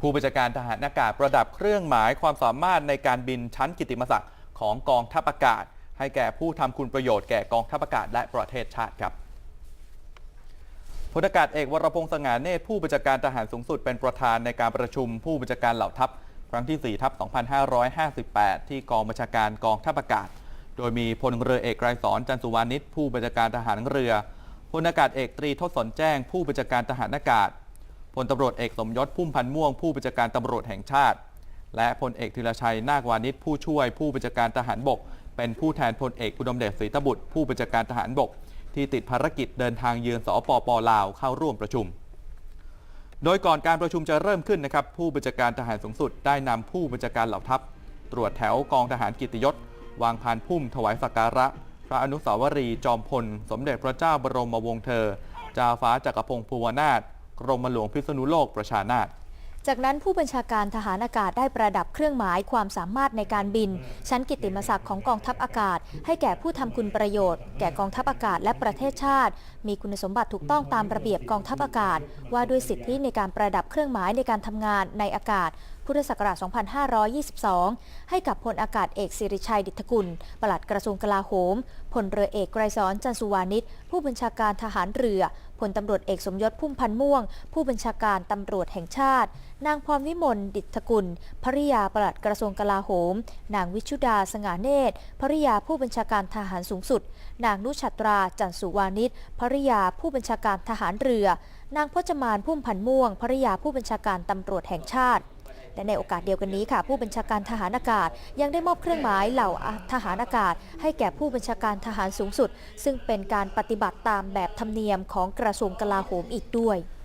ผู้บัญชาการทหารอากาศประดับเครื่องหมายความสามารถในการบินชั้นกิตติมศักดิ์ของกองทัพอากาศ ให้แก่ผู้ทำคุณประโยชน์แก่กองทัพอากาศและประเทศชาติครับพลอากาศเอกวรพงษ์สง่าเนตรผู้บัญชาการทหารสูงสุดเป็นประธานในการประชุมผู้บัญชาการเหล่าทัพ ครั้งที่4ทัพ2558 ที่กองบัญชาการกองทัพอากาศ โดยมีพลเรือเอกไกรสอนจันทร์สุวานิชผู้บัญชาการทหารเรือพลอากาศเอกตรีทศสนแจ้ง ผู้บัญชาการทหารอากาศ พลตำรวจเอกสมยศพุ่มพันธ์ม่วงผู้บัญชาการตำรวจแห่งชาติ และพลเอกธีรชัยนาควานิชผู้ช่วยผู้บัญชาการทหารบก เป็นผู้แทนพลเอกอุดมเดชศรีตบุตรผู้บัญชาการทหารบก ที่ติดภารกิจเดินทางเยือนสปปลาวเข้าร่วมประชุม โดยก่อนการประชุมจะเริ่มขึ้นนะครับผู้บัญชาการทหารสูงสุดได้นำผู้บัญชาการเหล่าทัพ ตรวจแถวกองทหารกิติยศ วางพานพุ่มถวายสักการะ พระอนุสาวรีย์จอมพล สมเด็จพระเจ้าบรมวงศ์เธอจ่าฟ้าจักรพงศ์ภูวนาถ กรมหลวงพิษณุโลกประชานาถจากนั้นผู้บัญชาการทหารอากาศได้ประดับเครื่องหมายความสามารถในการบิน ชั้นกิตติมศักดิ์ของกองทัพอากาศ ให้แก่ผู้ทำคุณประโยชน์ แก่กองทัพอากาศและประเทศชาติ มีคุณสมบัติถูกต้องตามระเบียบกองทัพอากาศ ว่าด้วยสิทธิในการประดับเครื่องหมายในการทำงานในอากาศ พุทธศักราช 2522 ให้กับพลอากาศเอกสิริชัยดิษฐกุล ปลัดกระทรวงกลาโหม พลเรือเอกไกรสอนจันสุวานิช ผู้บัญชาการทหารเรือ พลตำรวจเอกสมยศพุ่มพันธ์ม่วง ผู้บัญชาการตำรวจแห่งชาติ นางพรวิมลดิษฐกุลภริยาปลัดกระทรวงกลาโหม นางวิชุดาสง่าเนตรภริยาผู้บัญชาการทหารสูงสุด นางนุชัตราจันสุวานิชภริยาผู้บัญชาการทหารเรือนางพจมานพุ่มพันธ์ม่วงภริยาผู้บัญชาการตำรวจแห่งชาติ และในโอกาสเดียวกันนี้ค่ะ ผู้บัญชาการทหารอากาศ ยังได้มอบเครื่องหมายเหล่าทหารอากาศ ให้แก่ผู้บัญชาการทหารสูงสุด ซึ่งเป็นการปฏิบัติตามแบบธรรมเนียมของกระทรวงกลาโหมอีกด้วย